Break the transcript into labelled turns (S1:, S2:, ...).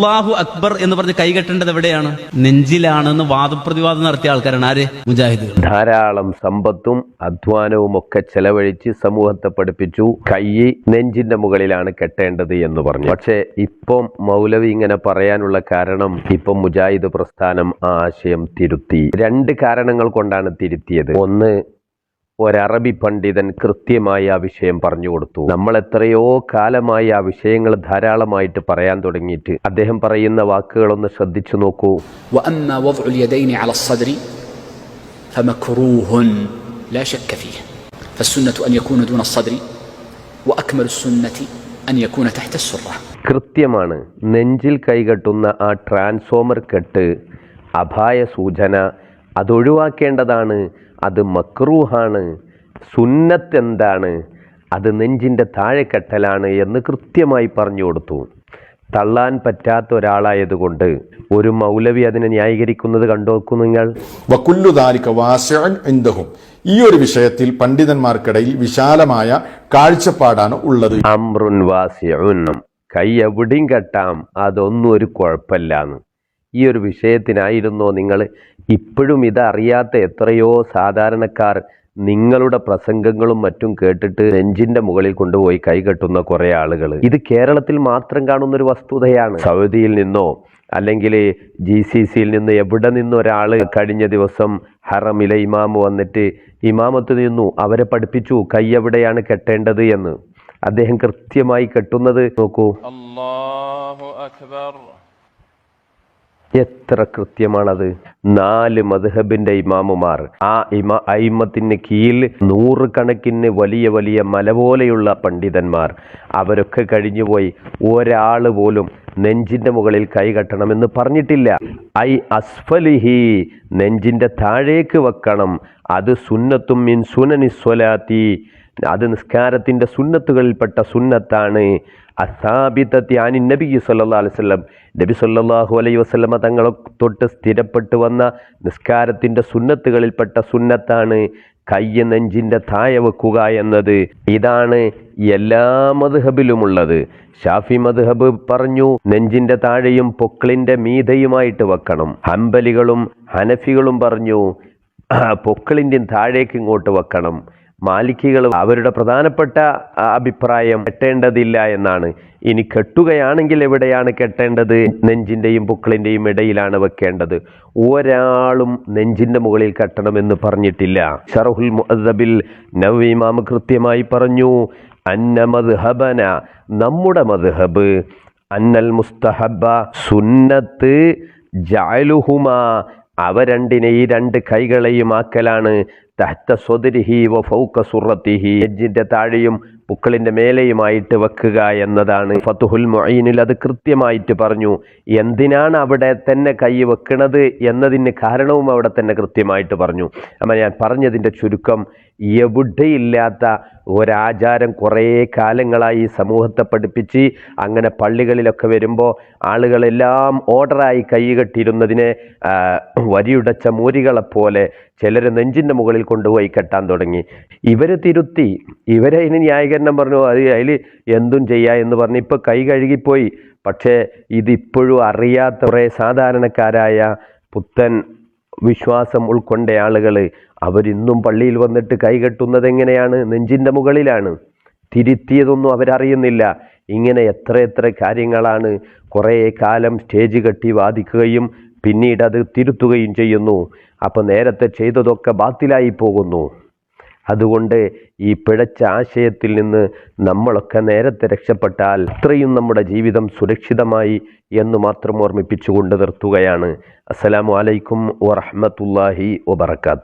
S1: അള്ളാഹു അക്ബർ എന്ന് പറഞ്ഞ് കൈകെട്ടേണ്ടത് എവിടെയാണ്? നെഞ്ചിലാണെന്ന് വാദപ്രതിവാദം നടത്തിയ ആൾക്കാരാണ്. ആര്? മുജാഹിദ്
S2: ധാരാളം സമ്പത്തും അധ്വാനവും ഒക്കെ ചെലവഴിച്ച് സമൂഹത്തെ പഠിപ്പിച്ചു. കൈ നെഞ്ചിന്റെ മുകളിലാണ് കെട്ടേണ്ടത് എന്ന് പറഞ്ഞു. പക്ഷേ ഇപ്പം മൗലവി ഇങ്ങനെ പറയാനുള്ള കാരണം ഇപ്പം മുജാഹിദ് പ്രസ്ഥാനം ആ ആശയം തിരുത്തി. രണ്ട് കാരണങ്ങൾ കൊണ്ടാണ് തിരുത്തിയത്. ഒന്ന് ഒരറബി പണ്ഡിതൻ കൃത്യമായി ആ വിഷയം പറഞ്ഞു കൊടുത്തു നമ്മൾ എത്രയോ കാലമായി ആ വിഷയങ്ങൾ ധാരാളമായിട്ട് പറയാൻ തുടങ്ങിയിട്ട് അദ്ദേഹം പറയുന്ന വാക്കുകളൊന്ന് ശ്രദ്ധിച്ചു നോക്കൂ
S3: واما وضع اليدين على الصدر فمكروه لا شك فيه فالسنه ان يكون دون الصدر واكمل السنه ان يكون تحت السره
S2: കൃത്യമാണ് നെഞ്ചിൽ കൈകെട്ടുന്ന ആ ട്രാൻസ്ഫോമർ കെട്ട് അപായ സൂചന അതൊഴിവാക്കേണ്ടതാണ് അത് മക്രൂഹാണ്. സുന്നത്ത് എന്താണ്? അത് നെഞ്ചിന്റെ താഴെക്കെട്ടലാണ് എന്ന് കൃത്യമായി പറഞ്ഞു കൊടുത്തു. തള്ളാൻ പറ്റാത്ത ഒരാളായതുകൊണ്ട് ഒരു മൗലവി അതിനെ ന്യായീകരിക്കുന്നത് കണ്ടോക്കൂ നിങ്ങൾ.
S4: ഈ ഒരു വിഷയത്തിൽ പണ്ഡിതന്മാർക്കിടയിൽ വിശാലമായ കാഴ്ചപ്പാടാണ് ഉള്ളത്.
S2: അമ്രുൻ വാസിഉൻ. കൈ എവിടെയും കെട്ടാം. അതൊന്നും ഒരു കുഴപ്പമില്ലാന്ന്. ഈ ഒരു വിഷയത്തിനായിരുന്നു നിങ്ങൾ ഇപ്പോഴും ഇതറിയാത്ത എത്രയോ സാധാരണക്കാർ നിങ്ങളുടെ പ്രസംഗങ്ങളും മറ്റും കേട്ടിട്ട് നെഞ്ചിന്റെ മുകളിൽ കൊണ്ടുപോയി കൈകെട്ടുന്ന കുറേ ആളുകൾ ഇത് കേരളത്തിൽ മാത്രം കാണുന്ന ഒരു വസ്തുതയാണ്. സൗദിയിൽ നിന്നോ അല്ലെങ്കിൽ ജി സി സിയിൽ നിന്ന് എവിടെ നിന്ന് ഒരാൾ കഴിഞ്ഞ ദിവസം ഹറമിലെ ഇമാമ് വന്നിട്ട് ഇമാമത്ത് നിന്നു അവരെ പഠിപ്പിച്ചു കൈ എവിടെയാണ് കെട്ടേണ്ടത് എന്ന്? അദ്ദേഹം കൃത്യമായി കെട്ടുന്നത് നോക്കൂ.
S5: അക്ബർ.
S2: എത്ര കൃത്യമാണത്? നാല് മധുഹബിന്റെ ഇമാമുമാർ. ആ ഇമ അയിമത്തിന് കീഴിൽ നൂറുകണക്കിന് വലിയ വലിയ മല പോലെയുള്ള പണ്ഡിതന്മാർ. അവരൊക്കെ കഴിഞ്ഞുപോയി. ഒരാൾ പോലും നെഞ്ചിന്റെ മുകളിൽ കൈകട്ടണമെന്ന് പറഞ്ഞിട്ടില്ല. ഐ അസ്ഫലിഹി നെഞ്ചിന്റെ താഴേക്ക് വെക്കണം. അത് സുന്നത്തും മിൻ സുനനിസ്വലാത്തി അത് നിസ്കാരത്തിന്റെ സുന്നത്തുകളിൽപ്പെട്ട സുന്നത്താണ്. അസാബിത്തത്തി ആനി നബി സല്ലാ അലൈവല്ലം നബി സല്ലാഹു അലൈ വസ്ലമ തങ്ങളെ തൊട്ട് സ്ഥിരപ്പെട്ടു വന്ന നിസ്കാരത്തിന്റെ സുന്നത്തുകളിൽപ്പെട്ട സുന്നത്താണ് കയ്യ നെഞ്ചിന്റെ താഴെ വെക്കുക എന്നത്. ഇതാണ് എല്ലാ മധുഹബിലുമുള്ളത് ഷാഫി മധുഹബ് പറഞ്ഞു നെഞ്ചിന്റെ താഴെയും പൊക്കിളിന്റെ മീതയുമായിട്ട് വെക്കണം. ഹംബലികളും ഹനഫികളും പറഞ്ഞു പൊക്കിളിന്റെയും താഴേക്ക് ഇങ്ങോട്ട് വെക്കണം. മാലിക്കികൾ അവരുടെ പ്രധാനപ്പെട്ട അഭിപ്രായം കെട്ടേണ്ടതില്ല എന്നാണ്. ഇനി കെട്ടുകയാണെങ്കിൽ എവിടെയാണ് കെട്ടേണ്ടത്? നെഞ്ചിന്റെയും പുക്കളിന്റെയും ഇടയിലാണ് വെക്കേണ്ടത്. ഒരാളും നെഞ്ചിന്റെ മുകളിൽ കെട്ടണമെന്ന് പറഞ്ഞിട്ടില്ല. ഷറഹുൽ മുഅദ്ദബിൽ നവീമാമ കൃത്യമായി പറഞ്ഞു അന്ന മദ്ഹബന നമ്മുടെ മദ്ഹബ് അന്നൽ മുസ്തഹബ സുന്നത്ത് ജാലുഹുമാ അവ രണ്ടിനെ ഈ രണ്ട് കൈകളെയും ആക്കലാണ്. തഹത്ത സ്വദരിഹി വ ഫൗക സുറത്തിഹി എജ്ജിന്റെ താഴെയും പുക്കളിന്റെ മേലെയുമായിട്ട് വെക്കുക എന്നതാണ്. ഫത്തുഹുൽ മൊയ്നിൽ അത് കൃത്യമായിട്ട് പറഞ്ഞു. എന്തിനാണ് അവിടെ തന്നെ കൈ വെക്കുന്നത് എന്നതിന് കാരണവും അവിടെ തന്നെ കൃത്യമായിട്ട് പറഞ്ഞു. അപ്പം ഞാൻ പറഞ്ഞതിന്റെ ചുരുക്കം. എവിടെയില്ലാത്ത ഒരാചാരം കുറേ കാലങ്ങളായി സമൂഹത്തെ പഠിപ്പിച്ച് അങ്ങനെ പള്ളികളിലൊക്കെ വരുമ്പോൾ ആളുകളെല്ലാം ഓർഡറായി കൈകെട്ടിയിരുന്നതിനെ കെട്ടിയിരുന്നതിനെ വരിയുടച്ച മൂരികളെപ്പോലെ ചിലർ നെഞ്ചിന്റെ മുകളിൽ കൊണ്ടുപോയി കെട്ടാൻ തുടങ്ങി. ഇവരെ തിരുത്തി. ഇവരെ ഇനി ന്യായീകരണം പറഞ്ഞു അത് അതിൽ എന്തും ചെയ്യാ എന്ന് പറഞ്ഞ് ഇപ്പോൾ കൈ കഴുകിപ്പോയി. പക്ഷേ ഇതിപ്പോഴും അറിയാത്ത കുറേ സാധാരണക്കാരായ പുത്തൻ വിശ്വാസം ഉൾക്കൊണ്ട ആളുകൾ അവരിന്നും പള്ളിയിൽ വന്നിട്ട് കൈകെട്ടുന്നത് എങ്ങനെയാണ്? നെഞ്ചിന്റെ മുകളിലാണ്. തിരുത്തിയതൊന്നും അവരറിയുന്നില്ല. ഇങ്ങനെ എത്ര എത്ര കാര്യങ്ങളാണ് കുറേ കാലം സ്റ്റേജ് കെട്ടി വാദിക്കുകയും പിന്നീട് അത് തിരുത്തുകയും ചെയ്യുന്നു. അപ്പോൾ നേരത്തെ ചെയ്തതൊക്കെ ബാത്തിലായി പോകുന്നു. അതുകൊണ്ട് ഈ പിഴച്ച ആശയത്തിൽ നിന്ന് നമ്മളൊക്കെ നേരത്തെ രക്ഷപ്പെട്ടാൽ ഇത്രയും നമ്മുടെ ജീവിതം സുരക്ഷിതമായി എന്ന് മാത്രം ഓർമ്മിപ്പിച്ചുകൊണ്ട് നിർത്തുകയാണ്. അസ്സലാമു അലൈക്കും വറഹ്മത്തുള്ളാഹി വബറകാതുഹു.